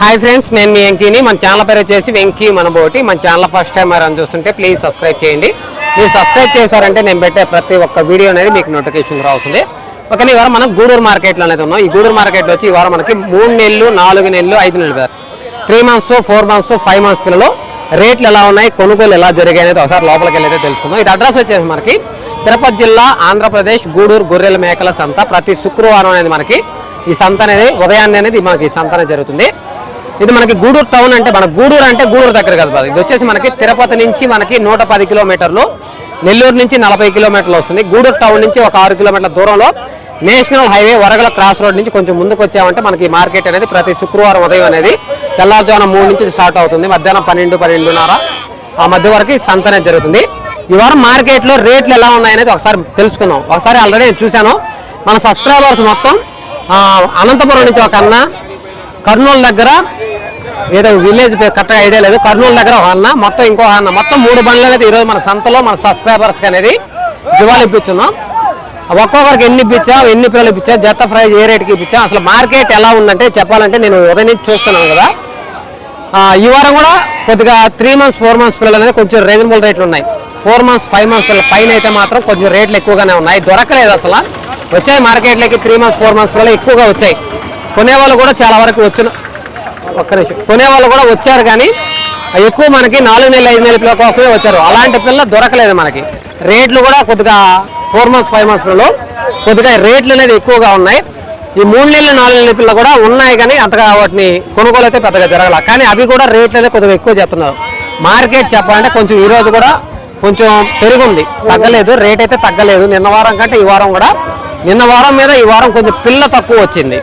Hi friends నేను మీ వెంకీని. మన channel పేరు వచ్చేసి వెంకీ మనబోటి. మన ఛానల్ ఫస్ట్ టైం అని చూస్తుంటే ప్లీజ్ సబ్స్క్రైబ్ చేయండి. మీరు సబ్స్క్రైబ్ చేశారంటే నేను పెట్టే ప్రతి ఒక్క వీడియో అనేది మీకు నోటిఫికేషన్ రావుతుంది ఓకే ఈ వారం మనం గూడూరు మార్కెట్లో అనేది ఉన్నాం. ఈ గూడూరు మార్కెట్లో వచ్చి ఈ వారం మనకి మూడు నెలలు నాలుగు నెలలు ఐదు నెలలు కదా three months four months five months పిల్లలు రేట్లు ఎలా ఉన్నాయి కొనుగోలు ఎలా జరిగాయి అనేది ఒకసారి లోపలికి వెళ్ళైతే తెలుసుకుందాం. ఇది అడ్రస్ వచ్చేసి మనకి తిరుపతి జిల్లా ఆంధ్రప్రదేశ్ గూడూరు గొర్రెల మేకల సంత. ప్రతి శుక్రవారం అనేది మనకి ఈ సంత అనేది ఉదయాన్నే అనేది మనకి సంతన సంత జరుగుతుంది. ఇది మనకి గూడూరు టౌన్ అంటే మన గూడూరు అంటే గూడూరు దగ్గర కదా ఇది వచ్చేసి మనకి తిరుపతి నుంచి మనకి నూట పది కిలోమీటర్లు నెల్లూరు నుంచి నలభై కిలోమీటర్లు వస్తుంది. గూడూరు టౌన్ నుంచి ఒక ఆరు కిలోమీటర్ల దూరంలో నేషనల్ హైవే వరగల క్రాస్ రోడ్ నుంచి కొంచెం ముందుకు వచ్చామంటే మనకి మార్కెట్ అనేది ప్రతి శుక్రవారం ఉదయం అనేది తెల్లారుజామున మూడు నుంచి స్టార్ట్ అవుతుంది. మధ్యాహ్నం పన్నెండు పన్నెండున్నర ఆ మధ్య వరకు సంత అనేది జరుగుతుంది. ఈ వారం మార్కెట్లో రేట్లు ఎలా ఉన్నాయనేది ఒకసారి తెలుసుకుందాం. ఒకసారి ఆల్రెడీ నేను చూశాను. మన సబ్స్క్రైబర్స్ మొత్తం అనంతపురం నుంచి ఒక అన్న కర్నూలు దగ్గర ఏదో విలేజ్ కరెక్ట్గా ఐడియా లేదు. కర్నూలు దగ్గర ఒక అన్న మొత్తం ఇంకో అన్న. మొత్తం మూడు బండ్లు అనేది ఈరోజు మన సంతలో మన సబ్స్క్రైబర్స్కి అనేది దివాళి ఇప్పించున్నాం. ఒక్కొక్కరికి ఎన్ని ఇప్పించాం ఎన్ని పిల్లలు ఇప్పించా జత ప్రైజ్ ఏ రేట్కి ఇప్పించాం అసలు మార్కెట్ ఎలా ఉందంటే చెప్పాలంటే నేను ఉదయం నుంచి చూస్తున్నాను కదా. ఈ వారం కూడా కొద్దిగా త్రీ మంత్స్ ఫోర్ మంత్స్ పిల్లలు అనేది కొంచెం రీజనబుల్ రేట్లు ఉన్నాయి. ఫోర్ మంత్స్ ఫైవ్ మంత్స్ పిల్లల పైన అయితే మాత్రం కొంచెం రేట్లు ఎక్కువగానే ఉన్నాయి. దొరకలేదు అసలు. వచ్చాయి మార్కెట్లోకి త్రీ మంత్స్ ఫోర్ మంత్స్ పిల్లలు ఎక్కువగా వచ్చాయి. కొనేవాళ్ళు కూడా చాలా వరకు వచ్చిన. ఒక్క నిమిషం. కొనేవాళ్ళు కూడా వచ్చారు కానీ ఎక్కువ మనకి నాలుగు నెలలు ఐదు నెలల పిల్లల కోసమే వచ్చారు. అలాంటి పిల్ల దొరకలేదు మనకి. రేట్లు కూడా కొద్దిగా ఫోర్ మంత్స్ ఫైవ్ మంత్స్ పిల్లలు కొద్దిగా రేట్లు అనేది ఎక్కువగా ఉన్నాయి. ఈ మూడు నెలలు నాలుగు నెలల పిల్లలు కూడా ఉన్నాయి కానీ అంతగా వాటిని కొనుగోలు అయితే పెద్దగా జరగల. కానీ అవి కూడా రేట్లు అనేది కొద్దిగా ఎక్కువ చెప్తున్నారు. మార్కెట్ చెప్పాలంటే కొంచెం ఈరోజు కూడా కొంచెం పెరుగుంది. తగ్గలేదు. రేట్ అయితే తగ్గలేదు. నిన్న వారం కంటే ఈ వారం కూడా నిన్న వారం మీద ఈ వారం కొంచెం పిల్ల తక్కువ వచ్చింది.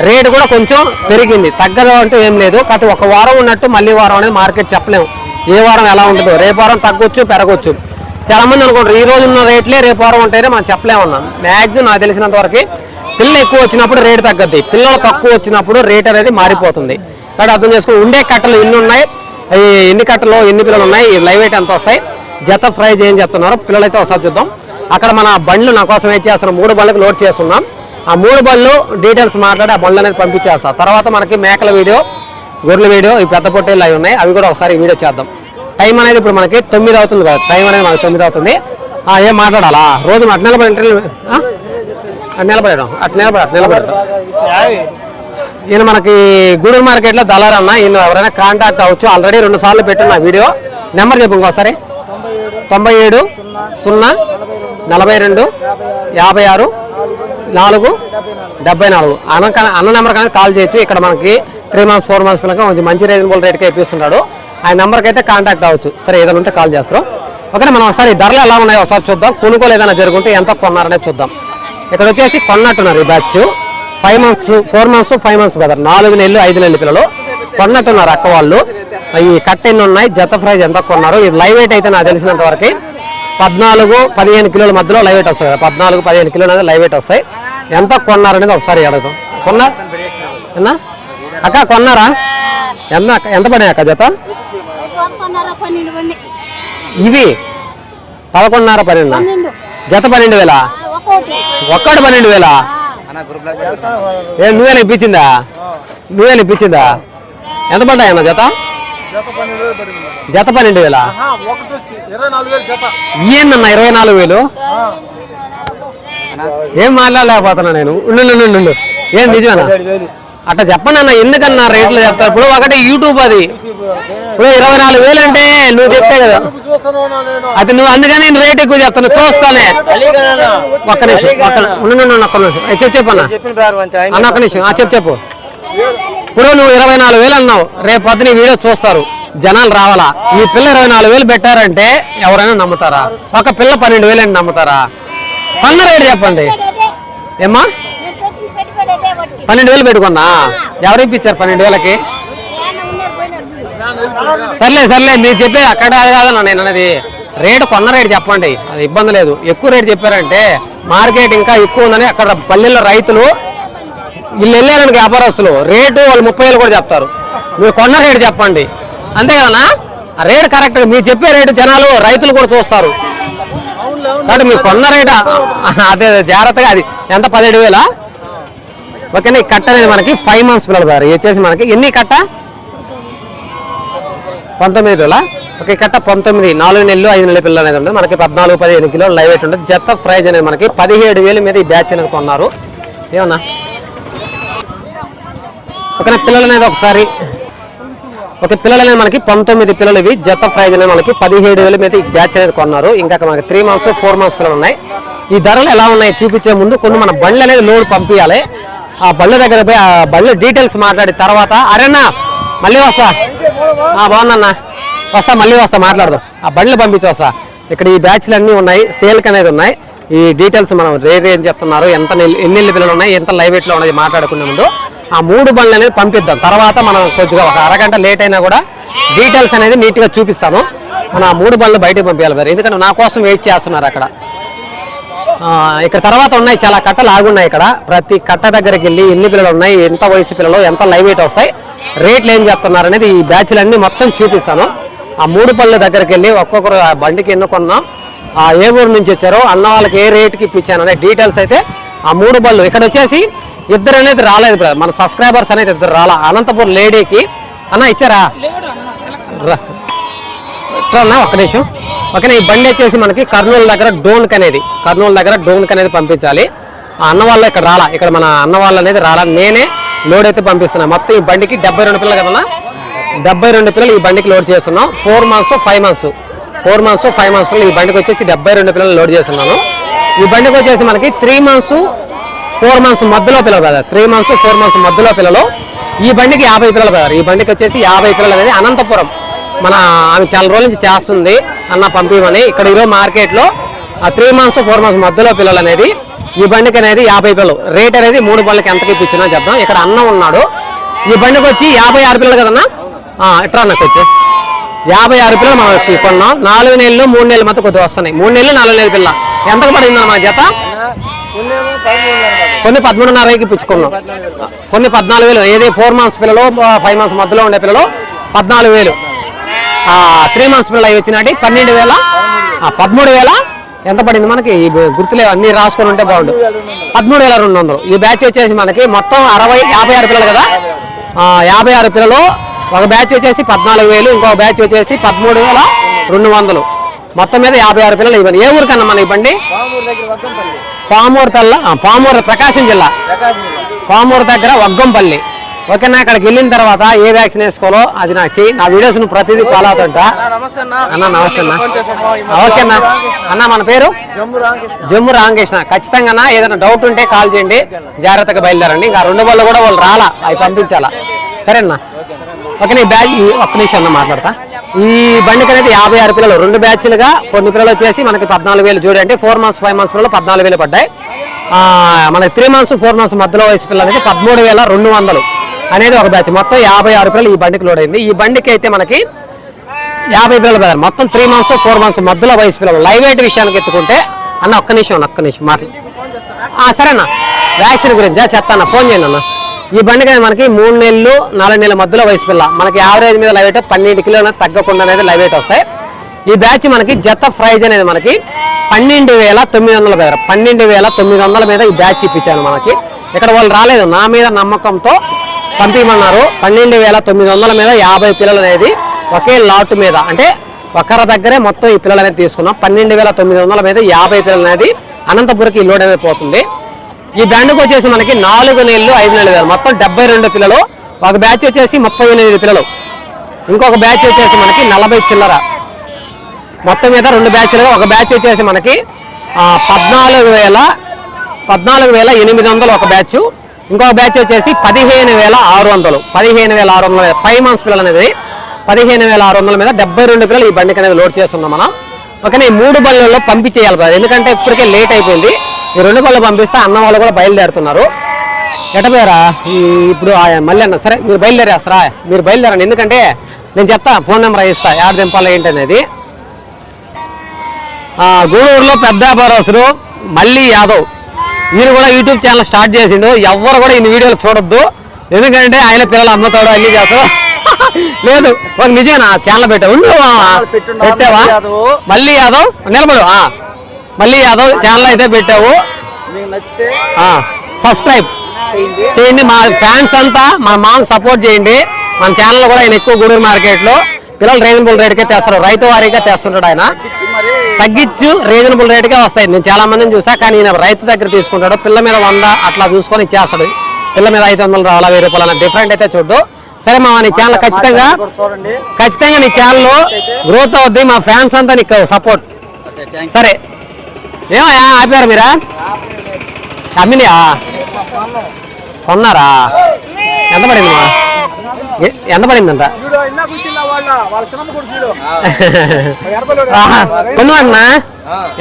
రేటు కూడా కొంచెం పెరిగింది. తగ్గదు అంటూ ఏం లేదు. కాకపోతే ఒక వారం ఉన్నట్టు మళ్ళీ వారం అనేది మార్కెట్ చెప్పలేము. ఏ వారం ఎలా ఉంటుందో. రేపు వారం తగ్గొచ్చు పెరగొచ్చు. చాలా మంది అనుకుంటారు ఈ రోజు ఉన్న రేట్లే రేపు వారం ఉంటాయని మనం చెప్పలేమన్నాం మ్యాక్సిమం నాకు తెలిసినంత వరకు పిల్లలు ఎక్కువ వచ్చినప్పుడు రేటు తగ్గద్ది. పిల్లలు తక్కువ వచ్చినప్పుడు రేట్ అనేది మారిపోతుంది. కాబట్టి అర్థం చేసుకుని ఉండే కట్టలు ఎన్ని ఉన్నాయి. అవి ఎన్ని కట్టలు ఎన్ని పిల్లలు ఉన్నాయి లైవ్ వెయిట్ ఎంత వస్తాయి? జత ప్రైజ్ ఏం చెప్తున్నారు? పిల్లలైతే ఒకసారి చూద్దాం. అక్కడ మన బండ్లు నా కోసం ఏం చేస్తున్నాం? మూడు బండ్లకు లోడ్ చేస్తున్నాం. ఆ మూడు బండ్లు డీటెయిల్స్ మాట్లాడి ఆ బళ్ళు అనేది పంపించేస్తా. తర్వాత మనకి మేకల వీడియో గొర్రెల వీడియో ఈ పెద్ద పొట్టేళ్ళు అవి ఉన్నాయి. అవి కూడా ఒకసారి వీడియో చేద్దాం. టైం అనేది ఇప్పుడు మనకి తొమ్మిది అవుతుంది కదా టైం అనేది మనకి తొమ్మిది అవుతుంది. ఆ, ఏం మాట్లాడాలా? రోజు అటు నిలబడి ఇంటర్వ్యూ అటు నిలబడడం అటు నిలబడ అటు నిలబడడం. ఈయన మనకి గూడూరు మార్కెట్లో దళారు అన్న ఈయన ఎవరైనా కాంటాక్ట్ అవ్వచ్చు. ఆల్రెడీ రెండు సార్లు పెట్టిన వీడియో. నెంబర్ చెప్పు ఇంకోసారి తొంభై ఏడు సున్నా నలభై రెండు యాభై ఆరు. నాలుగు? డెబ్బై నాలుగు. అన్న అన్న నెంబర్ కానీ కాల్ చేయొచ్చు ఇక్కడ మనకి త్రీ మంత్స్ ఫోర్ మంత్స్ పిల్లగా కొంచెం మంచి రీజనబుల్ రేట్కి ఇప్పిస్తున్నాడు. ఆ నెంబర్కి అయితే కాంటాక్ట్ అవ్వచ్చు. సరే ఏదైనా ఉంటే కాల్ చేస్తారు. ఓకే మనం ఒకసారి ధరలు ఎలా ఉన్నాయో ఒకసారి చూద్దాం. కొనుగోలు ఏదైనా జరుగుంటే ఎంత కొన్నారనేది చూద్దాం. ఇక్కడ వచ్చేసి కొన్నట్టున్నారు ఈ batch five months four months five months కదా నాలుగు నెలలు ఐదు నెలల పిల్లలు కొన్నట్టున్నారు అక్క వాళ్ళు. ఈ కట్ ఎన్ని ఉన్నాయి? జత ప్రైజ్ ఎంత కొన్నారు? ఇది లైవ్ వెయిట్ అయితే నాకు తెలిసినంత వరకు పద్నాలుగు పదిహేను కిలోల మధ్యలో లైవ్ వెయిట్ వస్తాయి కదా. పద్నాలుగు పదిహేను కిలోలు అనేది లైవ్ వెయిట్ వస్తాయి. ఎంత కొన్నారనేది ఒకసారి అడుగుతాం కొన్నా? ఎన్నా అక్క కొన్నారా? ఎంత అక్క ఎంత పడినాయి అక్క జత? ఇవి? పదకొండున్నర పన్నెండు. జత పన్నెండు వేల? ఒక్కోటి. పన్నెండు వేల? ఏ నువ్వేనా ఇప్పించిందా? నువ్వేనా ఇప్పించిందా? ఎంత పడ్డాయి అన్న జత? జత పన్నెండు వేల ఒకటి వచ్చి ఇరవై నాలుగు వేలు జత ఏందన్న ఇరవై నాలుగు వేలు ఏం మాట్లాడలేకపోతున్నా నేను. ఉండు. ఏం నిజమేనా? అట్లా చెప్పండి అన్న ఎందుకన్నా రేట్లు చెప్తారు? ఇప్పుడు ఒకటి యూట్యూబ్ అది. ఇప్పుడు ఇరవై నాలుగు వేలు అంటే నువ్వు చెప్తే కదా. అది నువ్వు అందుకని నేను రేట్ ఎక్కువ చెప్తాను చూస్తానే. ఒక్క నిమిషం ఒక్క ఉండు, ఒక్క నిమిషం. చెప్పు చెప్పు అన్న. ఒక్క నిమిషం. ఆ, చెప్పు చెప్పు. ఇప్పుడు నువ్వు ఇరవై నాలుగు వేలు అన్నావు. రేపు పొద్దున వీడియో చూస్తారు. జనాలు రావాలా? ఈ పిల్ల ఇరవై నాలుగు వేలు పెట్టారంటే ఎవరైనా నమ్ముతారా? ఒక పిల్ల పన్నెండు వేలు అంటే నమ్ముతారా? పన్న రేటు చెప్పండి. ఏమ్మా? పన్నెండు వేలు పెట్టుకున్నా ఎవరు ఇప్పించారు పన్నెండు వేలకి? సర్లే సర్లే మీరు చెప్పేది అక్కడ అది నేను అనేది రేటు కొన్న రేటు చెప్పండి. అది ఇబ్బంది లేదు. ఎక్కువ రేటు చెప్పారంటే మార్కెట్ ఇంకా ఎక్కువ ఉందని అక్కడ పల్లెల్లో రైతులు వీళ్ళు వెళ్ళారని వ్యాపారస్తులు. రేటు వాళ్ళు ముప్పై వేలు కూడా చెప్తారు. మీరు కొన్న రేటు చెప్పండి. అంతే కదనా రేటు కరెక్ట్ మీరు చెప్పే రేటు జనాలు రైతులు కూడా చూస్తారు. కాబట్టి మీరు కొన్న రేట అదే జాగ్రత్తగా అది. ఎంత? పదిహేడు వేలా? ఓకేనా ఈ కట్ట అనేది మనకి ఫైవ్ మంత్స్ పిల్లలు గారు వచ్చేసి మనకి ఎన్ని కట్ట? పంతొమ్మిది రోజుల ఒక కట్ట పంతొమ్మిది నాలుగు నెలలు ఐదు నెలల పిల్లలు అనేది ఉంటుంది. మనకి పద్నాలుగు పదిహేను కిలోలు లైవ్ వెయిట్ ఉంటుంది. జత ప్రైజ్ అనేది మనకి పదిహేడు వేలు మీద ఈ బ్యాచ్ అనేది కొన్నారు. ఏమన్నా? ఓకేనా పిల్లలు అనేది ఒకసారి ఒక పిల్లలు మనకి పంతొమ్మిది పిల్లలు ఇవి జత ప్రైజ్ అనేది మనకి పదిహేడు వేల మీద ఈ బ్యాచ్ అనేది కొన్నారు. ఇంకా మనకి త్రీ మంత్స్ ఫోర్ మంత్స్ పిల్లలు ఉన్నాయి. ఈ ధరలు ఎలా ఉన్నాయి చూపించే ముందు కొన్ని మన బండ్లు అనేది లోడ్ పంపించాలి ఆ బళ్ళ దగ్గర పోయి ఆ బళ్ళ డీటెయిల్స్ మాట్లాడిన తర్వాత అరేనా మళ్ళీ వస్తా. ఆ, బాగున్నా వస్తా మళ్ళీ వస్తా మాట్లాడదాం. ఆ బండ్లు పంపించి వస్తా. ఇక్కడ ఈ బ్యాచ్లు అన్నీ ఉన్నాయి సేల్కి అనేది ఉన్నాయి. ఈ డీటెయిల్స్ మనం రేట్ ఏం చెప్తున్నారు ఎంత ఎన్ని పిల్లలు ఉన్నాయి ఎంత లైవ్ ఎట్లో ఉన్నది మాట్లాడుకునే ముందు. ఆ మూడు బండ్లు అనేది పంపిద్దాం. తర్వాత మనం కొద్దిగా ఒక అరగంట లేట్ అయినా కూడా డీటెయిల్స్ అనేది నీట్గా చూపిస్తాను. మనం ఆ మూడు బండ్లు బయటకు పంపించాలి మరి. ఎందుకంటే నా కోసం వెయిట్ చేస్తున్నారు అక్కడ. ఇక్కడ తర్వాత ఉన్నాయి చాలా కట్టలు ఆగున్నాయి ఇక్కడ. ప్రతి కట్ట దగ్గరికి వెళ్ళి ఎన్ని పిల్లలు ఉన్నాయి ఎంత వయసు పిల్లలు ఎంత లైవ్ వెయిట్ వస్తాయి రేట్లు ఏం చెప్తున్నారు అనేది ఈ బ్యాచ్లన్నీ మొత్తం చూపిస్తాను. ఆ మూడు పళ్ళ దగ్గరికి వెళ్ళి ఒక్కొక్కరు ఆ బండికి ఎన్నుకున్నాం. ఆ ఏ ఊరు నుంచి వచ్చారో అన్న వాళ్ళకి ఏ రేట్కి ఇప్పించాను అనే డీటెయిల్స్ అయితే ఆ మూడు బళ్ళు ఇక్కడ వచ్చేసి ఇద్దరు అనేది రాలేదు బ్రదర్. మన సబ్స్క్రైబర్స్ అనేది ఇద్దరు రాలా. అనంతపూర్ లేడీకి అన్న ఇచ్చారా? రా. ఇట్లా ఒక్క నిమిషం. ఓకేనా ఈ బండి వచ్చేసి మనకి కర్నూలు దగ్గర డోన్క్ అనేది. కర్నూలు దగ్గర డోన్క్ అనేది పంపించాలి. ఆ అన్న వాళ్ళు ఇక్కడ రాలా. ఇక్కడ మన అన్న వాళ్ళు అనేది రాలా. నేనే లోడ్ అయితే పంపిస్తున్నా. మొత్తం ఈ బండికి డెబ్బై రెండు పిల్లలు కదన్నా డెబ్బై రెండు పిల్లలు ఈ బండికి లోడ్ చేస్తున్నాం. Four months five months. Four months five months పిల్లలు ఈ బండికి వచ్చేసి డెబ్బై రెండు పిల్లలు లోడ్ చేస్తున్నాను. ఈ బండికి వచ్చేసి మనకి త్రీ మంత్స్ ఫోర్ మంత్స్ మధ్యలో పిల్లలు కదా. త్రీ మంత్స్ ఫోర్ మంత్స్ మధ్యలో పిల్లలు ఈ బండికి యాభై పిల్లలు కదా ఈ బండికి వచ్చేసి యాభై పిల్లలు అనేది అనంతపురం. మన ఆమె చాలా రోజుల నుంచి చేస్తుంది. అన్న పంపించమని ఇక్కడ ఈరోజు మార్కెట్లో ఆ త్రీ మంత్స్ ఫోర్ మంత్స్ మధ్యలో పిల్లలు అనేది ఈ బండికి అనేది యాభై పిల్లలు. రేట్ అనేది మూడు బండ్లకి ఎంతకి ఇప్పించినా చెప్దాం. ఇక్కడ అన్న ఉన్నాడు. ఈ బండికి వచ్చి యాభై ఆరు పిల్లలు కదన్నా? ఎట్రా అన్నకు వచ్చి యాభై ఆరు పిల్లలు మనం కొన్నాం. నాలుగు నెలలు మూడు నెలలు మొత్తం కొద్దిగా వస్తున్నాయి. మూడు నెలలు నాలుగు నెలల పిల్ల. ఎంతకు పడిందన్న మన జత? కొన్ని పదమూడున్నరకి పుచ్చుకున్నాం. కొన్ని పద్నాలుగు వేలు. ఏది ఫోర్ మంత్స్ పిల్లలు ఫైవ్ మంత్స్ మధ్యలో ఉండే పిల్లలు పద్నాలుగు వేలు. త్రీ మంత్స్ పిల్లలు అవి వచ్చినట్టు పన్నెండు వేల పదమూడు వేల. ఎంత పడింది మనకి? ఈ గుర్తులే అన్ని రాసుకొని ఉంటే బాగుండు. పదమూడు వేల రెండు వందలు. ఈ బ్యాచ్ వచ్చేసి మనకి మొత్తం అరవై యాభై ఆరు పిల్లలు కదా? యాభై ఆరు పిల్లలు. ఒక బ్యాచ్ వచ్చేసి పద్నాలుగు వేలు. ఇంకో బ్యాచ్ వచ్చేసి పదమూడు వేల రెండు వందలు. మొత్తం మీద యాభై ఆరు పిల్లలు ఇవ్వండి. ఏ ఊరికన్నా మన బండి పామూరు తల్ల పామూరు ప్రకాశం జిల్లా. పామూరు దగ్గర వగ్గంపల్లి. ఓకేనా అక్కడికి వెళ్ళిన తర్వాత ఏ వ్యాక్సిన్ వేసుకోవాలో అది నాకు చెయ్యి. నా వీడియోస్ను ప్రతిదీ ఫాలో అవుతుంటా. అన్నా, నమస్తే అన్న. అన్న అన్న. ఓకేనా అన్న. మన పేరు? జమ్ము రామకృష్ణ. ఖచ్చితంగా అన్న ఏదైనా డౌట్ ఉంటే కాల్ చేయండి. జాగ్రత్తగా బయలుదేరండి. ఇంకా రెండు వాళ్ళు కూడా వాళ్ళు రాలా. అవి పంపించాలా. సరేనా? ఓకే ఈ బ్యాచ్ ఈ ఒక్క నిమిషం అన్న మాట్లాడతా. ఈ బండికి అనేది యాభై ఆరు పిల్లలు. రెండు బ్యాచ్లుగా కొన్ని పిల్లలు వచ్చేసి మనకి పద్నాలుగు వేలు చూడండి అంటే ఫోర్ మంత్స్ ఫైవ్ మంత్స్ పిల్లలు పద్నాలుగు వేలు పడ్డాయి. మనకి త్రీ మంత్స్ ఫోర్ మంత్స్ మధ్యలో వయసు పిల్లలు అనేది పదమూడు వేల రెండు వందలు అనేది ఒక బ్యాచ్. మొత్తం యాభై ఆరు పిల్లలు ఈ బండికి లోడ్ అయింది. ఈ బండికి అయితే మనకి యాభై పిల్లలు బ్రదర్ మొత్తం త్రీ మంత్స్ ఫోర్ మంత్స్ మధ్యలో వయసు పిల్లలు. లైవ్ ఎయిట్ విషయానికి ఎత్తుకుంటే అన్న ఒక్క నిమిషం అన్న, ఒక్క నిమిషం మాట్లాడు. ఆ, సరేనా? వ్యాక్సిన్ గురించి చెప్తాను? ఫోన్ చేయండి అన్న. ఈ బండికాయ మనకి మూడు నెలలు నాలుగు నెలల మధ్యలో వయసు పిల్ల. మనకి యావరేజ్ మీద లైవ్ వెయిట్ పన్నెండు కిలోలు తగ్గకుండా అనేది లైవ్ వెయిట్ వస్తాయి. ఈ బ్యాచ్ మనకి జత ప్రైజ్ అనేది మనకి పన్నెండు వేల తొమ్మిది వందల మీద పన్నెండు వేల తొమ్మిది వందల మీద ఈ బ్యాచ్ ఇప్పించాను మనకి. ఇక్కడ వాళ్ళు రాలేదు నా మీద నమ్మకంతో పంపించమన్నారు. పన్నెండు వేల తొమ్మిది వందల మీద యాభై పిల్లలు అనేది ఒకే లాట్ మీద. అంటే ఒకరి దగ్గరే మొత్తం ఈ పిల్లలు అనేది తీసుకున్నాం. పన్నెండు వేల తొమ్మిది వందల మీద యాభై పిల్లలు అనేది అనంతపురంకి ఈ లోడ్ అనేది పోతుంది. ఈ బండికి వచ్చేసి మనకి నాలుగు నెలలు ఐదు నెలలు వేలు. మొత్తం డెబ్బై రెండు పిల్లలు. ఒక బ్యాచ్ వచ్చేసి ముప్పై ఎనిమిది పిల్లలు. ఇంకొక బ్యాచ్ వచ్చేసి మనకి నలభై చిల్లర. మొత్తం మీద రెండు బ్యాచ్లుగా ఒక బ్యాచ్ వచ్చేసి మనకి పద్నాలుగు వేల పద్నాలుగు వేల ఎనిమిది వందలు ఒక బ్యాచ్. ఇంకొక బ్యాచ్ వచ్చేసి పదిహేను వేల ఆరు వందలు. పదిహేను వేల ఆరు వందల ఫైవ్ మంత్స్ పిల్లలు అనేది పదిహేను వేల ఆరు వందల మీద డెబ్బై రెండు పిల్లలు ఈ బండికి అనేది లోడ్ చేస్తున్నాం మనం. ఓకేనా ఈ మూడు బండ్లలో పంపించేయాలి ఎందుకంటే ఇప్పటికే లేట్ అయిపోయింది. ఈ రెండు బళ్ళు పంపిస్తే అన్న వాళ్ళు కూడా బయలుదేరుతున్నారు. ఎటపోయారా ఇప్పుడు మళ్ళీ అన్న సరే మీరు బయలుదేరేస్తారా? మీరు బయలుదేరండి ఎందుకంటే నేను చెప్తా ఫోన్ నెంబర్ ఇస్తా యాడ్ దింపాలి ఏంటనేది. ఆ, గూడూరులో పెద్ద వ్యాపారస్తుడు మళ్ళీ యాదవ్. ఈయన కూడా యూట్యూబ్ ఛానల్ స్టార్ట్ చేసిండు. ఎవ్వరు కూడా ఈయన వీడియోలు చూడొద్దు. ఎందుకంటే ఆయన పిల్లలు అమ్ముతాడు అన్ని చేస్తాడు. లేదు ఒక నిజమేనా ఛానల్ పెట్టావు. ఉండు పెట్టావా? మళ్ళీ యాదవ్. నిలబడు. మళ్ళీ యాదవ్ ఛానల్ అయితే పెట్టావు. సబ్స్క్రైబ్ చేయండి. మా ఫ్యాన్స్ అంతా మన మామకు సపోర్ట్ చేయండి. మన ఛానల్ కూడా ఆయన ఎక్కువ గూడూరు మార్కెట్లో పిల్లలు రీజనబుల్ రేట్కే తెస్తారు. రైతు వారీగా తెస్తుంటాడు ఆయన. తగ్గించు రీజనబుల్ రేట్కే వస్తాయి. నేను చాలా మందిని చూసా కానీ ఈయన రైతు దగ్గర తీసుకుంటాడు. పిల్ల మీద వంద అట్లా చూసుకొని ఇచ్చేస్తాడు. పిల్ల మీద ఐదు వందలు రావాలా వెయ్యి రూపాయలు అన్న డిఫరెంట్ అయితే చూడు. సరే మా నీ ఛానల్ ఖచ్చితంగా ఖచ్చితంగా నీ ఛానల్ గ్రోత్ అవుద్ది. మా ఫ్యాన్స్ అంతా నీకు సపోర్ట్ సరే. ఏమయ్యా ఆపారు మీరా? అమ్మినయా? కొన్నారా? ఎంత పడింది ఎంత పడిందంట? కొను అన్నా?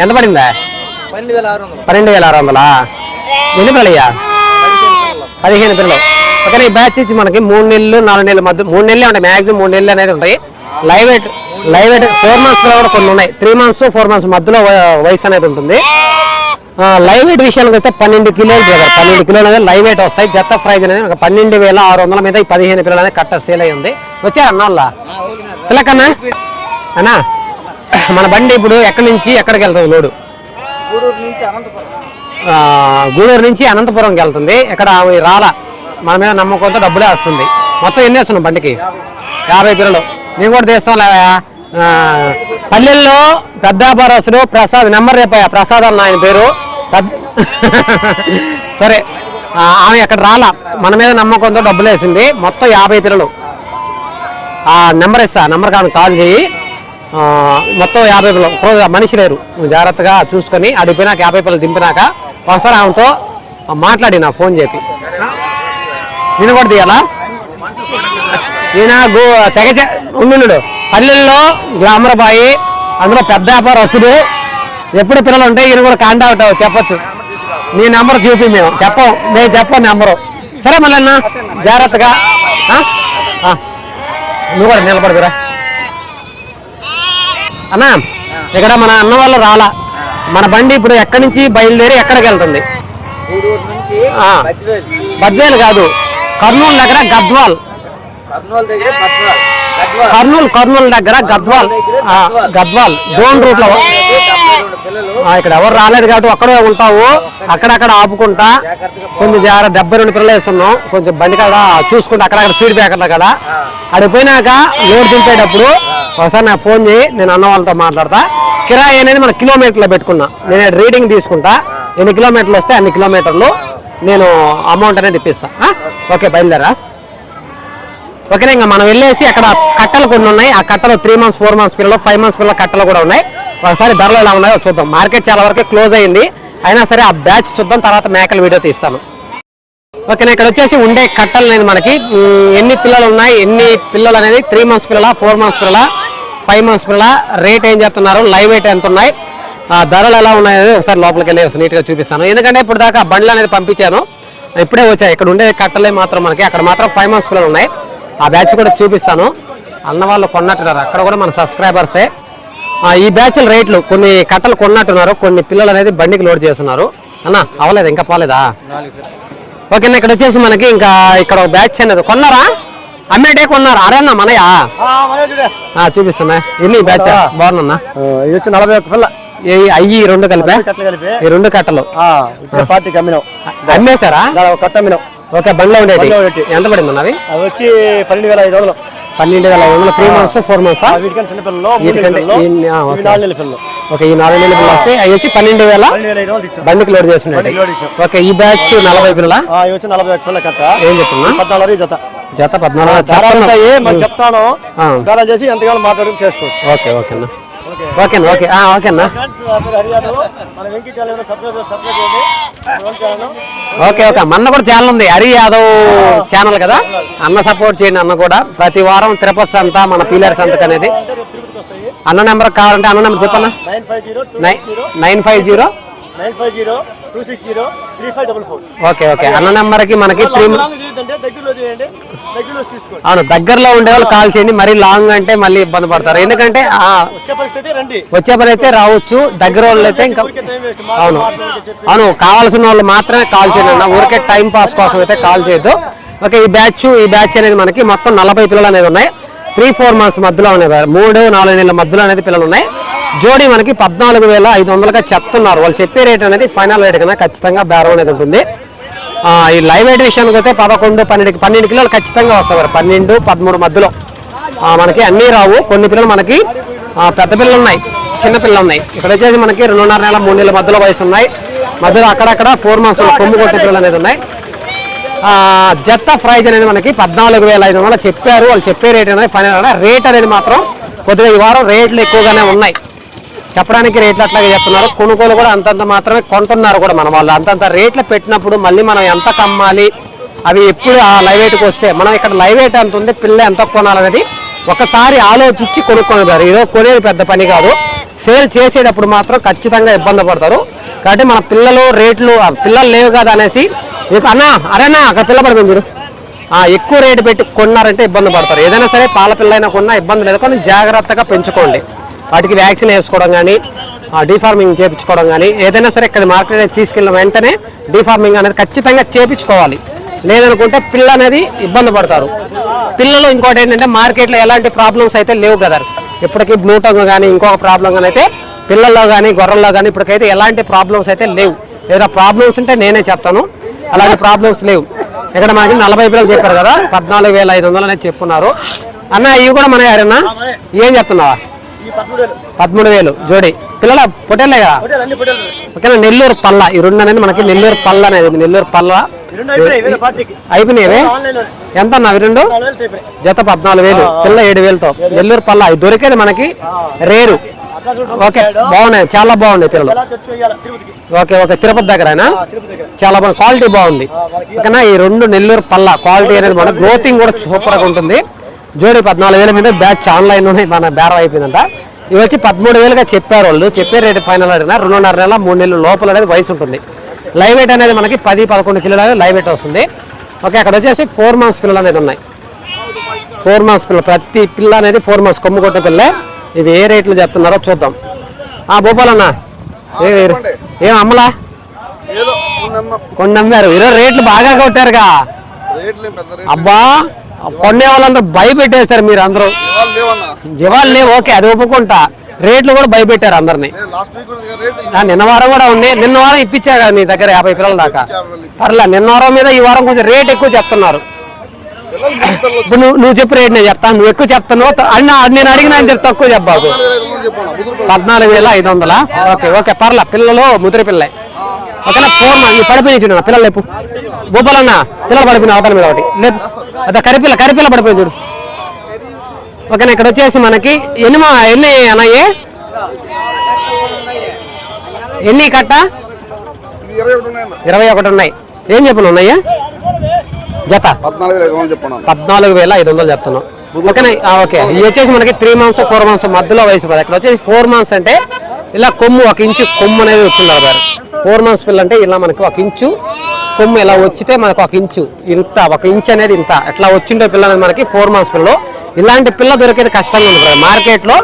ఎంత పడిందా? పన్నెండు వేల ఆరు వందలా? ఎన్ని పిల్లయ్యా పదిహేను పిల్లలు. ఓకే ఈ బ్యాచ్ ఇచ్చి మనకి మూడు నెలలు నాలుగు నెలల మధ్య మూడు నెలలే ఉంటాయి మ్యాక్సిమం మూడు నెలలు అనేది ఉంటాయి. Live eight live weight four months కూడా కొన్ని ఉన్నాయి. త్రీ మంత్స్ ఫోర్ మంత్స్ మధ్యలో వయసు అనేది ఉంటుంది. లైవ్ వెయిట్ విషయానికి వస్తే పన్నెండు కిలోలు బ్రదర్ పన్నెండు కిలోలు అనేది లైవ్ వెయిట్ వస్తాయి. జత ప్రైజ్ అనేది ఒక పన్నెండు వేల ఆరు వందల మీద ఈ పదిహేను పిల్లలు అనేది కట్ట సేల్ అయి ఉంది. వచ్చారు అన్న వాళ్ళ? తిలకన్నా అన్నా? మన బండి ఇప్పుడు ఎక్కడి నుంచి ఎక్కడికి వెళ్తుంది లోడు? గూడూరు నుంచి అనంతపురంకి వెళ్తుంది. ఇక్కడ రాల మన మీద నమ్మకంతో డబ్బులే వస్తుంది. మొత్తం ఎన్ని వేస్తున్నాం బండికి? యాభై. పిల్లలు. నేను కూడా తీస్తాం లేవా పల్లెల్లో పెద్ద వ్యాపారస్తుడు ప్రసాద్ నెంబర్ రేపయ్యా ప్రసాద్ అన్న ఆయన పేరు. సరే ఆమె అక్కడ రాలా? మన మీద నమ్మకంతో డబ్బులు వేసింది. మొత్తం యాభై పిల్లలు. ఆ నెంబర్ ఇస్తా నెంబర్ కానీ కాల్ చేయి. మొత్తం యాభై పిల్లలు. మనిషి లేరు. నువ్వు జాగ్రత్తగా చూసుకొని అడిగిపోయినాక యాభై పిల్లలు దింపినాక ఒకసారి ఆమెతో మాట్లాడి నా ఫోన్ చెప్పి నేను కూడా తీయాలా నేను తెగ ఉండు. పల్లెల్లో గ్లామర్ బాయి అందులో పెద్ద వ్యాపారస్తుడు ఎప్పుడు పిల్లలు ఉంటాయి ఈయన కూడా కాంటాక్ట్ చెప్పొచ్చు. నీ నెంబర్ చూపి మేము. చెప్పం మేము చెప్పం నెంబరు. సరే మళ్ళీ అన్న జాగ్రత్తగా. నువ్వు కూడా నిలబడుకురా అన్నా ఇక్కడ మన అన్న వాళ్ళు రాలా. మన బండి ఇప్పుడు ఎక్కడి నుంచి బయలుదేరి ఎక్కడికి వెళ్తుంది. బద్వేలు. కాదు కర్నూలు దగ్గర గద్వాల్. కర్నూలు దగ్గర కర్నూలు కర్నూలు దగ్గర గద్వాల్. గద్వాల్. డోన్ రూట్లో. ఇక్కడ ఎవరు రాలేదు కాబట్టి అక్కడే ఉంటావు. అక్కడక్కడ ఆపుకుంటా. కొంచెం జాగ్రత్త డెబ్బై రెండు పిల్లలు వేస్తున్నాం. కొంచెం బండి కాడ చూసుకుంటా. అక్కడక్కడ స్పీడ్ బ్రేకర్ల కాడ అడిగిపోయినాక లోడ్ దింపేటప్పుడు ఒకసారి నాకు ఫోన్ చేయి నేను అన్న వాళ్ళతో మాట్లాడతా. కిరాయి అనేది మన కిలోమీటర్లో పెట్టుకున్నా. నేను రీడింగ్ తీసుకుంటా. ఎన్ని కిలోమీటర్లు వస్తే అన్ని కిలోమీటర్లు నేను అమౌంట్ అనేది ఇప్పిస్తా? ఓకే బయలుదేరా. ఓకేనా? ఇంకా మనం వెళ్ళేసి అక్కడ కట్టలు కొన్ని ఉన్నాయి. ఆ కట్టలు త్రీ మంత్స్ ఫోర్ మంత్స్ పిల్లలు ఫైవ్ మంత్స్ పిల్లల కట్టలు కూడా ఉన్నాయి. ఒకసారి ధరలు ఎలా ఉన్నాయో చూద్దాం. మార్కెట్ చాలా వరకు క్లోజ్ అయింది. అయినా సరే ఆ బ్యాచ్ చూద్దాం తర్వాత మేకల వీడియో తీస్తాను. ఓకేనా? ఇక్కడ వచ్చేసి ఉండే కట్టలు అనేది మనకి ఎన్ని పిల్లలు ఉన్నాయి ఎన్ని పిల్లలు అనేది త్రీ మంత్స్ పిల్లల ఫోర్ మంత్స్ పిల్లల ఫైవ్ మంత్స్ పిల్లల రేట్ ఏం చెప్తున్నారు లైవ్ వెయిట్ ఎంత ఉన్నాయి ఆ ధరలు ఎలా ఉన్నాయి ఒకసారి లోపలికి వెళ్ళి నీట్గా చూపిస్తాను. ఎందుకంటే ఇప్పుడు దాకా బండ్లు అనేది పంపించాను. ఇప్పుడే వచ్చాయి. ఇక్కడ ఉండే కట్టలే మాత్రం మనకి అక్కడ మాత్రం ఫైవ్ మంత్స్ పిల్లలు ఉన్నాయి. ఆ బ్యాచ్ కూడా చూపిస్తాను. అన్న వాళ్ళు కొన్నట్టున్నారు. అక్కడ కూడా మన సబ్స్క్రైబర్సే. ఈ బ్యాచ్ల రేట్లు కొన్ని కట్టలు కొన్నట్టున్నారు. కొన్ని పిల్లలు అనేది బండికి లోడ్ చేస్తున్నారు. అన్న అవ్వలేదు? ఇంకా పోలేదా? ఓకేనా ఇక్కడ వచ్చేసి మనకి ఇంకా ఇక్కడ ఒక బ్యాచ్ అనేది కొన్నారా? అమ్మేటే కొన్నారు? అరేనా మనయా? ఆ, చూపిస్తున్నా. ఎన్ని బ్యాచ్ బాగున్నా ఇది వచ్చి నలభై ఒక్క పిల్ల. అయ్యి రెండు కలిపే? ఈ రెండు కట్టలు. అమ్మేశారా? కట్ట అమ్మినాం. ఓకే బండిలో ఉండేది. ఉండేటి. ఎంత పడింది అన్నవి అది వచ్చి పన్నెండు వేల ఐదు వందలు. పన్నెండు వేల ఐదు వందలు. Three months four months? వీటికంటే చిన్న పిల్లలు పిల్లలు. ఓకే. నాలుగు నెలల పిల్లలు. ఓకే ఈ నాలుగు నెలలు వస్తే అవి వచ్చి పన్నెండు వేల బండికి లోడ్ చేస్తున్నాయి. ఓకే ఈ బ్యాచ్ నలభై పిల్లల? వచ్చి నలభై ఒక్క పిల్ల కట్ట. ఏం చెప్తున్నా? పద్నాలుగు జత. జత పద్నాలుగు. చాలా చెప్పండి. ఉంటాయి మనం చెప్తాను. చేసి ఎంతకాలం మాట్లాడుకు చేసుకోవచ్చు. ఓకే ఓకేనా. ఓకే. ఆ, ఓకేనా ఓకే ఓకే అన్న కూడా ఛానల్ ఉంది. హరి యాదవ్ ఛానల్ కదా? అన్న సపోర్ట్ చేయండి అన్న కూడా. ప్రతి వారం తిరుపతి సంత మన పీలర్ సంతకు అనేది. అన్న నెంబర్ కావాలంటే అన్న number చెప్పన్న? Nine five zero? Nine five zero two six zero three five double four okay okay. అన్న మనకి త్రీ దగ్గరలో చేయండి దగ్గరలో తీసుకోండి అవును దగ్గరలో ఉండే వాళ్ళు కాల్ చేయండి మరీ లాంగ్ అంటే మళ్ళీ ఇబ్బంది పడతారు. ఎందుకంటే వచ్చే పరిస్థితి రండి. వచ్చే పని అయితే రావచ్చు దగ్గర వాళ్ళు అయితే ఇంకా అవును. అవును కావాల్సిన వాళ్ళు మాత్రమే కాల్ చేయండి అన్న. ఊరికే టైం పాస్ కోసం అయితే కాల్ చేయొద్దు. ఓకే ఈ బ్యాచ్ ఈ బ్యాచ్ అనేది మనకి మొత్తం నలభై పిల్లలు అనేది ఉన్నాయి. త్రీ ఫోర్ మంత్స్ మధ్యలో ఉన్నాయి మూడు నాలుగు నెలల మధ్యలో అనేది పిల్లలు ఉన్నాయి. జోడీ మనకి పద్నాలుగు వేల ఐదు వందలుగా చెప్తున్నారు. వాళ్ళు చెప్పే రేట్ అనేది ఫైనల్ రేట్ కన్నా ఖచ్చితంగా బేరం అనేది ఉంటుంది. ఈ లైవ్ వెయిట్ విషయానికి అయితే పదకొండు పన్నెండు పన్నెండు కిలోలు ఖచ్చితంగా వస్తాయి మరి. పన్నెండు పదమూడు మధ్యలో. మనకి అన్నీ రావు. కొన్ని పిల్లలు మనకి పెద్ద పిల్లలు ఉన్నాయి చిన్న పిల్లలు ఉన్నాయి. ఇక్కడ వచ్చేసి మనకి రెండున్నర నెల మూడు నెలల మధ్యలో వయసు ఉన్నాయి. మధ్యలో అక్కడక్కడ ఫోర్ మంత్స్ కొమ్ము కొట్టే పిల్లలు అనేది ఉన్నాయి. జత్త ప్రైజ్ అనేది మనకి పద్నాలుగు వేల ఐదు వందలు చెప్పారు. వాళ్ళు చెప్పే రేట్ అనేది ఫైనల్. రేట్ అనేది మాత్రం కొద్దిగా ఈ వారం రేట్లు ఎక్కువగానే ఉన్నాయి. చెప్పడానికి రేట్లు అట్లాగే చెప్తున్నారు కొనుగోలు కూడా అంతంత మాత్రమే కొంటున్నారు కూడా మన వాళ్ళు. అంతంత రేట్లు పెట్టినప్పుడు మళ్ళీ మనం ఎంత కమ్మాలి? అవి ఎప్పుడు ఆ లైవ్ వెయిట్కి వస్తే మనం ఇక్కడ లైవ్ వెయిట్ ఎంత ఉంది? పిల్ల ఎంత కొనాలనేది ఒకసారి ఆలోచించి కొనుక్కొనిపోతారు ఏదో కొనేది పెద్ద పని కాదు. సేల్ చేసేటప్పుడు మాత్రం ఖచ్చితంగా ఇబ్బంది పడతారు. కాబట్టి మన పిల్లలు రేట్లు పిల్లలు లేవు కదా అనేసి మీకు అన్నా అరేనా అక్కడ పిల్ల పడుతుంది మీరు ఎక్కువ రేటు పెట్టి కొన్నారంటే ఇబ్బంది పడతారు. ఏదైనా సరే పాల అయినా కొన్నా ఇబ్బంది లేదు. కానీ జాగ్రత్తగా పెంచుకోండి. వాటికి వ్యాక్సిన్ వేసుకోవడం కానీ డీఫార్మింగ్ చేయించుకోవడం కానీ ఏదైనా సరే ఇక్కడ మార్కెట్ తీసుకెళ్ళిన వెంటనే డీఫార్మింగ్ అనేది ఖచ్చితంగా చేయించుకోవాలి లేదనుకుంటే పిల్ల అనేది ఇబ్బంది పడతారు. పిల్లలు ఇంకోటి ఏంటంటే మార్కెట్లో ఎలాంటి ప్రాబ్లమ్స్ అయితే లేవు కదా ఇప్పటికీ బ్లూటంగ్ కానీ ఇంకొక ప్రాబ్లం కానీ అయితే పిల్లల్లో కానీ గొర్రెల్లో కానీ ఇప్పటికైతే ఎలాంటి ప్రాబ్లమ్స్ అయితే లేవు. ఏదైనా ప్రాబ్లమ్స్ ఉంటే నేనే చెప్తాను. అలాంటి ప్రాబ్లమ్స్ లేవు. ఇక్కడ మనకి నలభై పిల్లలు చెప్పారు కదా పద్నాలుగు వేల ఐదు వందలు అనేది చెప్పున్నారు. అన్న ఇవి కూడా మన యారన్నా ఏం చెప్తున్నావా? పదమూడు వేలు జోడి. పిల్లల పొట్టేలే కదా ఓకేనా నెల్లూరు పల్ల. ఈ రెండు అనేది మనకి నెల్లూరు పల్ల అనేది ఉంది. నెల్లూరు పల్ల. అయిపోయినాయి ఎంత అన్న అవి రెండు? జత పద్నాలుగు వేలు. పిల్ల ఏడు వేలతో. నెల్లూరు పల్ల. ఇది దొరికేది మనకి రేరు. ఓకే బాగున్నాయి. చాలా బాగున్నాయి పిల్లలు. Okay okay. తిరుపతి దగ్గర చాలా బాగుంది. క్వాలిటీ బాగుంది. ఓకేనా ఈ రెండు నెల్లూరు పల్ల క్వాలిటీ అనేది మన గ్రోతింగ్ కూడా సూపర్గా ఉంటుంది. జోడి పద్నాలుగు వేల మీద బ్యాచ్ ఆన్లైన్లోనే మన బేరం అయిపోయిందంట. ఇవి వచ్చి పదమూడు వేలుగా చెప్పారు వాళ్ళు. చెప్పే రేటు ఫైనల్ అడిగిన రెండున్నర నెల మూడు నెలలు లోపల అనేది వయసు ఉంటుంది. లైవ్ వెయిట్ అనేది మనకి పది పదకొండు కిలోల లైవ్ వెయిట్ వస్తుంది. ఓకే అక్కడ వచ్చేసి ఫోర్ మంత్స్ పిల్లలు అనేది ఉన్నాయి. ఫోర్ మంత్స్ పిల్ల ప్రతి పిల్ల అనేది ఫోర్ మంత్స్ కొమ్ము కొట్టే పిల్లే. ఇవి ఏ రేట్లు చెప్తున్నారో చూద్దాం. ఆ భూపాలన్న ఏ అమ్మలా? అమ్మారు ఈరోజు రేట్లు బాగా కొట్టారుగా. అబ్బా! కొనే వాళ్ళందరూ భయపెట్టేశారు మీరు అందరూ జీవాలు లేవు ఓకే అది ఒప్పుకుంటా. రేట్లు కూడా భయపెట్టారు అందరిని. నిన్న వారం కూడా ఉంది నిన్న వారం ఇప్పించా కదా మీ దగ్గర యాభై పిల్లల దాకా. పర్లే నిన్న వారం మీద ఈ వారం కొంచెం రేట్ ఎక్కువ చెప్తున్నారు. నువ్వు నువ్వు చెప్పు రేట్ నేను చెప్తాను నువ్వు ఎక్కువ చెప్తాను అన్న నేను అడిగిన అని చెప్పి తక్కువ చెప్పాకు ముదురు పద్నాలుగు వేల ఐదు వందలా? ఓకే ఓకే పర్లే పిల్లలు ముదిరి పిల్ల ఓకేనా ఫోన్ పడిపోయి పిల్లలు లేపు. భూపాలన్న పిల్లలు పడిపోయిన అవతల మీద ఒకటి. లేపు. అదే కరిపిల్ల కరిపిల్ల పడిపోయి చూడు. ఓకేనా ఇక్కడ వచ్చేసి మనకి ఎన్ని ఎన్ని అన్నయ్యే? ఎన్ని కట్ట? ఇరవై ఒకటి ఉన్నాయి. ఏం చెప్పను ఉన్నాయా జత? పద్నాలుగు వేల ఐదు వందలు చెప్తున్నాం. ఓకేనా ఓకే. ఇది వచ్చేసి మనకి త్రీ మంత్స్ ఫోర్ మంత్స్ మధ్యలో వయసు పది ఇక్కడ వచ్చేసి ఫోర్ మంత్స్ అంటే ఇలా కొమ్ము ఒక ఇంచు కొమ్ము అనేది వచ్చింది సార్ ఫోర్ మంత్స్ పిల్ల అంటే ఇలా మనకి ఒక ఇంచు కొమ్ము ఇలా వచ్చితే మనకు ఒక ఇంచు ఇంత ఒక ఇంచు అనేది ఇంత. ఎట్లా వచ్చిండే పిల్ల అనేది మనకి ఫోర్ మంత్స్ పిల్లలు ఇలాంటి పిల్ల దొరికేది కష్టంగా ఉంది బ్రదర్ మార్కెట్లో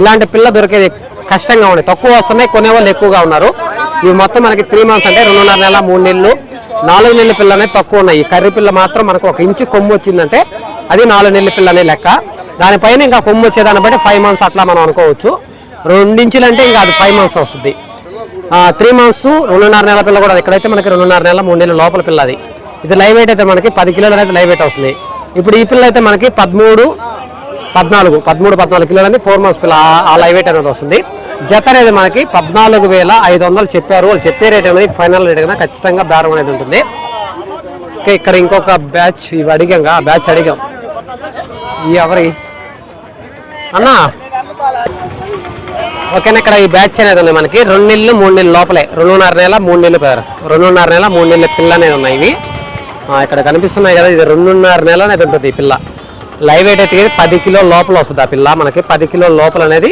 ఇలాంటి పిల్ల దొరికేది కష్టంగా ఉంది. తక్కువ వస్తున్నాయి కొనేవాళ్ళు ఎక్కువగా ఉన్నారు. ఇవి మొత్తం మనకి త్రీ మంత్స్ అంటే రెండున్నర నెల మూడు నెలలు నాలుగు నెలల పిల్ల అనేది తక్కువ ఉన్నాయి. కర్రీ పిల్ల మాత్రం మనకు ఒక ఇంచు కొమ్ము వచ్చిందంటే అది నాలుగు నెలల పిల్ల అనే లెక్క. దానిపైన ఇంకా కొమ్ము వచ్చేదాన్ని బట్టి ఫైవ్ మంత్స్ అట్లా మనం అనుకోవచ్చు. రెండించులు అంటే ఇంకా అది ఫైవ్ మంత్స్ వస్తుంది. త్రీ మంత్స్ రెండున్నర నెలల పిల్ల కూడా ఇక్కడైతే మనకి రెండున్నర నెలల మూడు నెలల లోపల పిల్ల అది. ఇది లైవ్ వెయిట్ అయితే మనకి పది కిలోలు అనేది లైవ్ వెయిట్ వస్తుంది. ఇప్పుడు ఈ పిల్ల అయితే మనకి పదమూడు పద్నాలుగు పదమూడు పద్నాలుగు కిలోలు అనేది ఫోర్ మంత్స్ పిల్ల ఆ- లైవ్ వెయిట్ అనేది వస్తుంది. జత అనేది మనకి పద్నాలుగు వేల ఐదు వందలు చెప్పారు. వాళ్ళు చెప్పే రేట్ అనేది ఫైనల్ రేట్ కన్నా ఖచ్చితంగా బేరం అనేది ఉంటుంది. ఓకే ఇక్కడ ఇంకొక బ్యాచ్ ఇవి అడిగాం ఆ బ్యాచ్ అడిగాం. ఎవరి? అన్నా? ఓకేనా ఇక్కడ ఈ బ్యాచ్ అనేది ఉంది మనకి. రెండు నెలలు మూడు నెలలు లోపలే. రెండున్నర నెల మూడు నెలలు పేరు రెండున్నర నెల మూడు నెలల పిల్ల అనేది ఉన్నాయి ఇవి. ఇక్కడ కనిపిస్తున్నాయి కదా ఇది రెండున్నర నెల అనేది ఉంటుంది ఈ పిల్ల. లైవ్ వెయిట్ అయితే పది కిలో లోపల వస్తుంది ఆ పిల్ల మనకి. పది కిలో లోపల అనేది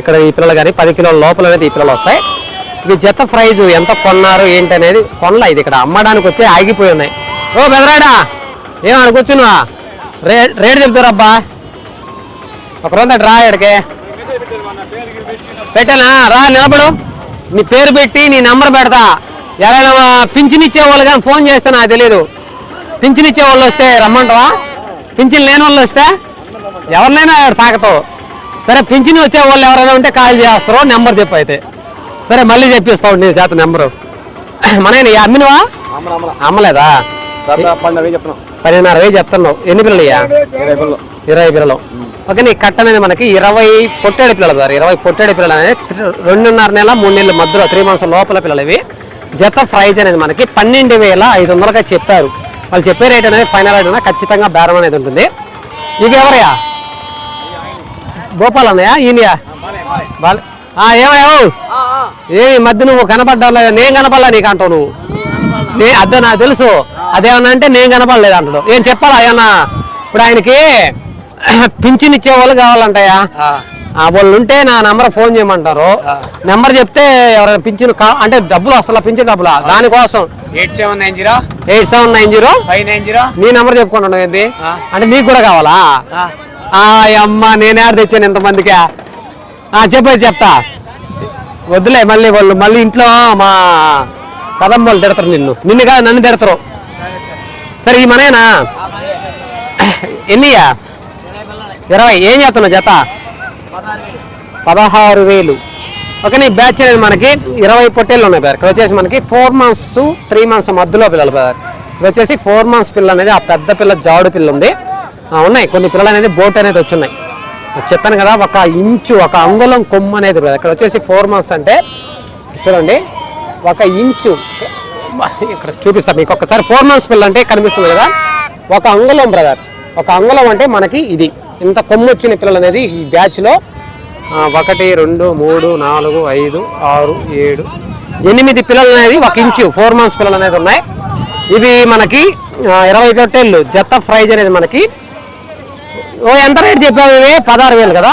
ఇక్కడ ఈ పిల్లలు కానీ పది కిలో లోపల అనేది ఈ పిల్లలు వస్తాయి. ఇవి జత ప్రైజ్ ఎంత కొన్నారు ఏంటి అనేది కొనలా ఇది ఇక్కడ. అమ్మడానికి వచ్చి ఆగిపోయి ఉన్నాయి. ఓ బెదరాడా ఏం అడుగుతున్నా రే రేటు చెప్తారబ్బా. ఒక రోజు రా ఇక్కడికే. పెట్టానా? రా నిలబడు. నీ పేరు పెట్టి నీ నంబర్ పెడతా. ఎవరైనా పింఛన్ ఇచ్చే వాళ్ళు కానీ ఫోన్ చేస్తే నాకు తెలియదు పింఛన్ ఇచ్చే వాళ్ళు వస్తే రమ్మంటావా? పింఛన్ లేని వాళ్ళు వస్తే ఎవరినైనా తాకతావు. సరే పింఛన్ వచ్చే వాళ్ళు ఎవరైనా ఉంటే కాల్ చేస్తారో నెంబర్ చెప్పు అయితే. సరే మళ్ళీ చెప్పిస్తావు నీ చేత నెంబరు. మన అమ్మినవా? అమ్మలేదా? పన్నెండున్నర వేలు చెప్తున్నావు. ఎన్ని పిల్లలు. ఇరవై పిల్లలు. ఓకే నీ కట్ట అనేది మనకి ఇరవై పొట్టేడు పిల్లలు సార్. ఇరవై పొట్టేడు పిల్లలు అనేది రెండున్నర నెల మూడు నెలల మధ్యలో త్రీ మంత్స్ లోపల పిల్లలు ఇవి. జత ప్రైజ్ అనేది మనకి పన్నెండు వేల ఐదు వందలుగా చెప్పారు. వాళ్ళు చెప్పే రేట్ అనేది ఫైనల్ రేట్ అనేది ఖచ్చితంగా బేరం అనేది ఉంటుంది. ఇవి ఎవరయ్యా? గోపాల్ అన్నయ్యా? ఈయనయా? బాల ఏమయ్యావు ఏ మధ్య నువ్వు కనపడ్డావు నేను కనపడలే నీకు అంటావు నువ్వు? నే అదే నాకు తెలుసు. అదేమన్నా అంటే నేను కనపడలేదు అంటాడు ఏం చెప్పాలా ఏమన్నా ఇప్పుడు ఆయనకి పింఛన్ ఇచ్చే వాళ్ళు కావాలంటాయా ఆ వాళ్ళు ఉంటే నా నంబర్ ఫోన్ చేయమంటారు. నెంబర్ చెప్తే ఎవరైనా పింఛన్ అంటే డబ్బులు వస్తా పింఛన్ డబ్బులా? దానికోసం eight seven nine zero. Eight seven nine zero. Five nine zero. నీ నెంబర్ చెప్పుకుంటున్నావు ఏంటి. అంటే నీకు కూడా కావాలా? ఆ. అమ్మ నేనే ఆడ తెచ్చాను ఇంతమందికి. ఆ చెప్పేది చెప్తా. వద్దులే మళ్ళీ వాళ్ళు మళ్ళీ ఇంట్లో మా కదమ్మ వాళ్ళు తిడతారు నిన్ను. నిన్ను కాదు నన్ను తిడతారు. సరే ఈ మనేనా ఎన్నియా ఇరవై. ఏం చేస్తున్నావు జత? పదహారు వేలు. ఓకే నీ బ్యాచ్ అనేది మనకి ఇరవై పొట్టేళ్ళు ఉన్నాయి బ్రదర్ ఇక్కడ వచ్చేసి మనకి ఫోర్ మంత్స్ త్రీ మంత్స్ మధ్యలో పిల్లలు బ్రదర్ ఇక్కడ వచ్చేసి ఫోర్ మంత్స్ పిల్ల అనేది ఆ పెద్ద పిల్ల జాడు పిల్ల ఉంది. ఉన్నాయి. కొన్ని పిల్లలు అనేది బోట్ అనేది వచ్చున్నాయి. చెప్పాను కదా ఒక ఇంచు ఒక అంగుళం కొమ్ము అనేది బ్రదర్ ఇక్కడ వచ్చేసి ఫోర్ మంత్స్ అంటే చూడండి ఒక ఇంచు. ఇక్కడ చూపిస్తాను మీకు ఒకసారి ఫోర్ మంత్స్ పిల్ల అంటే కనిపిస్తుంది కదా. ఒక అంగుళం బ్రదర్ ఒక అంగుళం అంటే మనకి ఇది. ఇంత కొమ్ము వచ్చిన పిల్లలు అనేది ఈ బ్యాచ్లో ఒకటి రెండు మూడు నాలుగు ఐదు ఆరు ఏడు ఎనిమిది పిల్లలు అనేది ఒక ఇంచు ఫోర్ మంత్స్ పిల్లలు అనేది ఉన్నాయి. ఇవి మనకి ఇరవై పొట్టేళ్ళు జత ప్రైజ్ అనేది మనకి ఓ ఎంత రేట్ చెప్పావు ఇవి? పదహారు వేలు కదా?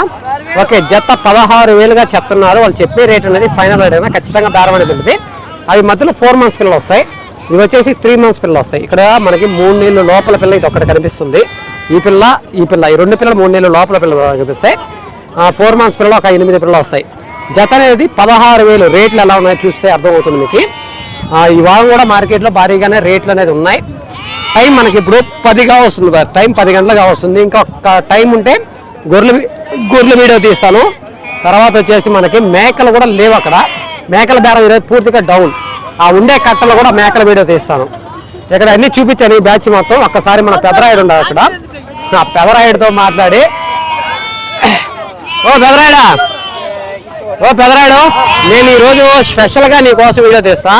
ఓకే జత పదహారు వేలుగా చెప్తున్నారు. వాళ్ళు చెప్పే రేట్ అనేది ఫైనల్ రేట్ అయినా ఖచ్చితంగా బేరం అనేది ఉంటుంది అవి మధ్యలో ఫోర్ మంత్స్ పిల్లలు వస్తాయి. ఇవి వచ్చేసి త్రీ మంత్స్ పిల్లలు వస్తాయి. ఇక్కడ మనకి మూడు నెలలు లోపల పిల్ల ఇది ఒకటి కనిపిస్తుంది. ఈ పిల్ల ఈ పిల్ల ఈ రెండు పిల్లలు మూడు నెలలు లోపల పిల్లలు కనిపిస్తాయి ఫోర్ మంత్స్ పిల్లలు ఒక ఎనిమిది పిల్లలు వస్తాయి. జత అనేది పదహారు వేలు. రేట్లు ఎలా ఉన్నాయో చూస్తే అర్థమవుతుంది మీకు. ఇవాళ ఈ వారం కూడా మార్కెట్లో భారీగానే రేట్లు అనేది ఉన్నాయి. టైం మనకి ఇప్పుడు పదిగా వస్తుంది టైం పది గంటలుగా వస్తుంది. ఇంకా టైం ఉంటే గొర్రెలు వీ- గొర్రెల వీడియో తీస్తాను. తర్వాత వచ్చేసి మనకి మేకలు కూడా లేవు అక్కడ. మేకల బేరం ఈరోజు పూర్తిగా డౌన్ ఆ ఉండే కట్టలు కూడా మేకల వీడియో తీస్తాను. ఇక్కడ అన్ని చూపించాను ఈ బ్యాచ్ మొత్తం. ఒక్కసారి మన పెదరాయుడు ఉండదు అక్కడ. నా పెదరాయుడితో మాట్లాడి. ఓ పెదరాయుడా. ఓ పెదరాయుడు నేను ఈరోజు స్పెషల్గా నీ కోసం వీడియో తీస్తా.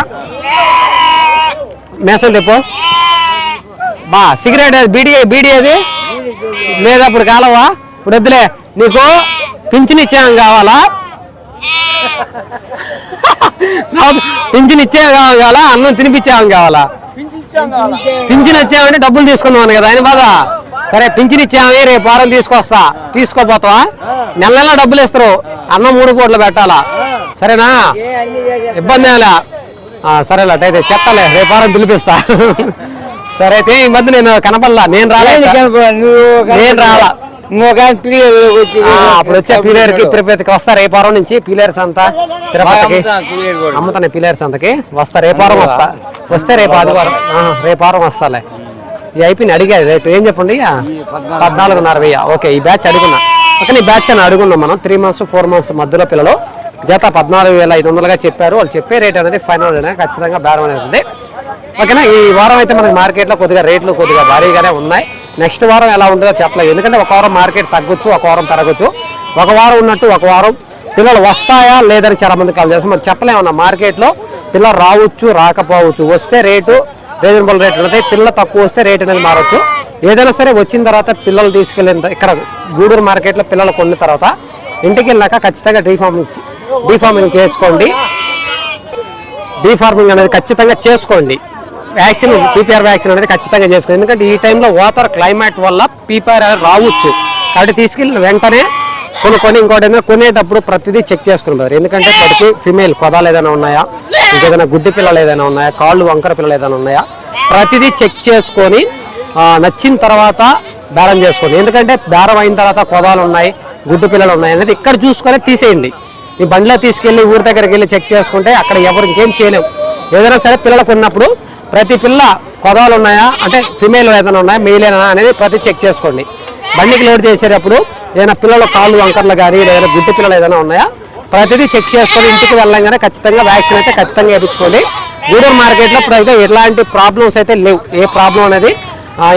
మేసం తెప్పు. బా సిగరెట్ అది బీడీ బీడీ అది? లేదా ఇప్పుడు కాలవా? ఇప్పుడు వద్దులే. నీకు పింఛన్ ఇచ్చేయం కావాలా? పింఛన్ ఇచ్చేయం కావాలా అన్నం తినిపించేయం కావాలా? పింఛన్ ఇచ్చామంటే డబ్బులు తీసుకున్నాను కదా ఆయన బాధ. సరే పింఛన్ ఇచ్చామే రేపు వారం తీసుకొస్తా. తీసుకోపోతావా? నెల నెల డబ్బులు ఇస్తారు. అన్నం మూడు పూటలు పెట్టాలా? సరేనా? ఇబ్బంది ఏలా సరేలే అట్టయితే చెత్తలే. రేపు వారం పిలిపిస్తా. సరే అయితే ఈ మధ్య నేను కనపడలా. నేను రాలేదు నేను రాలా. అప్పుడు వచ్చే పీలేరుకి తిరుపతికి వస్తా రేపు వారం నుంచి? పీలేరు సంత తిరుపతికి? అమ్ముతాను పీలేరు సంతకి వస్తా రేపు వారం వస్తా. వస్తే రేపు ఆదివారం. ఆ, రేపు వారం వస్తాలే. ఇది అయిపోయింది అడిగేది రేపు ఏం చెప్పండి? పద్నాలుగున్నర వెయ్యి. ఓకే ఈ బ్యాచ్ అడుగున్నా. ఓకే ఈ బ్యాచ్ అని అడుగున్నాం మనం. త్రీ మంత్స్ ఫోర్ మంత్స్ మధ్యలో పిల్లలు. జత పద్నాలుగు వేల ఐదు వందలుగా చెప్పారు. వాళ్ళు చెప్పే రేట్ అనేది ఫైనల్ అనేది ఖచ్చితంగా బేరం అనేది ఉంది. ఓకేనా? ఈ వారం అయితే మనకి మార్కెట్లో కొద్దిగా రేట్లు కొద్దిగా భారీగానే ఉన్నాయి. నెక్స్ట్ వారం ఎలా ఉంటుందో చెప్పలేదు. ఎందుకంటే ఒక వారం మార్కెట్ తగ్గొచ్చు ఒక వారం పెరగచ్చు. ఒక వారం ఉన్నట్టు ఒక వారం పిల్లలు వస్తాయా లేదని చాలా మంది కాల్ చేస్తాం మరి చెప్పలేమన్నా మార్కెట్లో పిల్లలు రావచ్చు రాకపోవచ్చు. వస్తే రేటు రీజనబుల్ రేట్. ఉంటుంది పిల్ల తక్కువ వస్తే రేట్ అనేది మారచ్చు. ఏదైనా సరే వచ్చిన తర్వాత పిల్లలు తీసుకెళ్ళిన ఇక్కడ గూడూరు మార్కెట్లో పిల్లలు కొన్న తర్వాత ఇంటికి వెళ్ళాక ఖచ్చితంగా డీఫార్మింగ్ డీఫార్మింగ్ చేసుకోండి. డీఫార్మింగ్ అనేది ఖచ్చితంగా చేసుకోండి. వ్యాక్సిన్ పీపీఆర్ వ్యాక్సిన్ అనేది ఖచ్చితంగా చేసుకోండి ఎందుకంటే ఈ టైంలో వాటర్ క్లైమేట్ వల్ల పీపీఆర్ రావచ్చు. కాబట్టి తీసుకెళ్ళిన వెంటనే కొనుక్కొని ఇంకోటి ఏదైనా కొనేటప్పుడు ప్రతిదీ చెక్ చేసుకుంటారు. ఎందుకంటే వాటికి ఫిమేల్ కొదాలు ఏదైనా ఉన్నాయా? ఇంకేదైనా గుడ్డి పిల్లలు ఏదైనా ఉన్నాయా? కాళ్ళు వంకర పిల్లలు ఏదైనా ఉన్నాయా? ప్రతిదీ చెక్ చేసుకొని నచ్చిన తర్వాత బేరం చేసుకోండి. ఎందుకంటే బేరం అయిన తర్వాత కొదాలు ఉన్నాయి గుడ్డు పిల్లలు ఉన్నాయి అనేది ఇక్కడ చూసుకొని తీసేయండి. ఈ బండిలో తీసుకెళ్ళి ఊరి దగ్గరికి వెళ్ళి చెక్ చేసుకుంటే అక్కడ ఎవరు ఇంకేం చేయలేము ఏదైనా సరే పిల్లలకు ఉన్నప్పుడు ప్రతి పిల్ల కొదవలు ఉన్నాయా? అంటే ఫిమేల్ ఏదైనా ఉన్నాయా? మెయిల్ అనేది ప్రతి చెక్ చేసుకోండి. బండికి లోడ్ చేసేటప్పుడు ఏదైనా పిల్లల కాళ్ళు వంకర్లు కానీ లేదా గుడ్డి పిల్లలు ఏదైనా ఉన్నాయా? ప్రతిదీ చెక్ చేసుకొని ఇంటికి వెళ్ళంగానే ఖచ్చితంగా వ్యాక్సిన్ అయితే ఖచ్చితంగా వేయించుకోండి. గూడూరు మార్కెట్లో ఇప్పుడు అయితే ఎలాంటి ప్రాబ్లమ్స్ అయితే లేవు. ఏ ప్రాబ్లం అనేది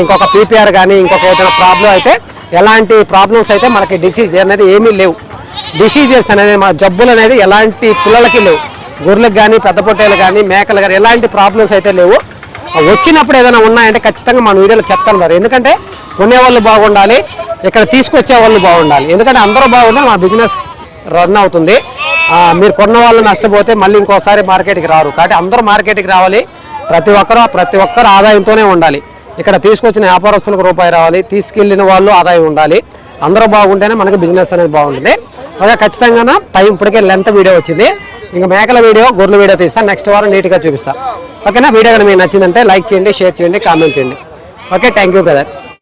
ఇంకొక పీపీఆర్ కానీ ఇంకొక ఏదైనా ప్రాబ్లం అయితే ఎలాంటి ప్రాబ్లమ్స్ అయితే మనకి డిసీజ్ అనేది ఏమీ లేవు. డిసీజెస్ అనేది మా జబ్బులు అనేది ఎలాంటి పిల్లలకి లేవు. గొర్రెలకు కానీ పెద్ద పొట్టేలు కానీ మేకలు కానీ ఎలాంటి ప్రాబ్లమ్స్ అయితే లేవు. వచ్చినప్పుడు ఏదైనా ఉన్నాయంటే ఖచ్చితంగా మన వీడియోలో చెప్తాను మరి. ఎందుకంటే కొనేవాళ్ళు బాగుండాలి ఇక్కడ తీసుకొచ్చే వాళ్ళు బాగుండాలి. ఎందుకంటే అందరూ బాగుంటే మా బిజినెస్ రన్ అవుతుంది. మీరు కొన్న వాళ్ళు నష్టపోతే మళ్ళీ ఇంకోసారి మార్కెట్కి రారు. కాబట్టి అందరూ మార్కెట్కి రావాలి. ప్రతి ఒక్కరు ప్రతి ఒక్కరు ఆదాయంతోనే ఉండాలి. ఇక్కడ తీసుకొచ్చిన వ్యాపారస్తులకు రూపాయి రావాలి. తీసుకెళ్ళిన వాళ్ళు ఆదాయం ఉండాలి. అందరూ బాగుంటేనే మనకి బిజినెస్ అనేది బాగుంటుంది. అలాగే ఖచ్చితంగా టైం ఇప్పటికే లెంత్ వీడియో వచ్చింది. ఇంకా మేకల వీడియో గొర్రెల వీడియో తీస్తాను నెక్స్ట్ వారం నీట్గా చూపిస్తాను ఓకేనా? వీడియో కానీ మీకు నచ్చిందంటే లైక్ చేయండి షేర్ చేయండి కామెంట్ చేయండి. Okay thank you brother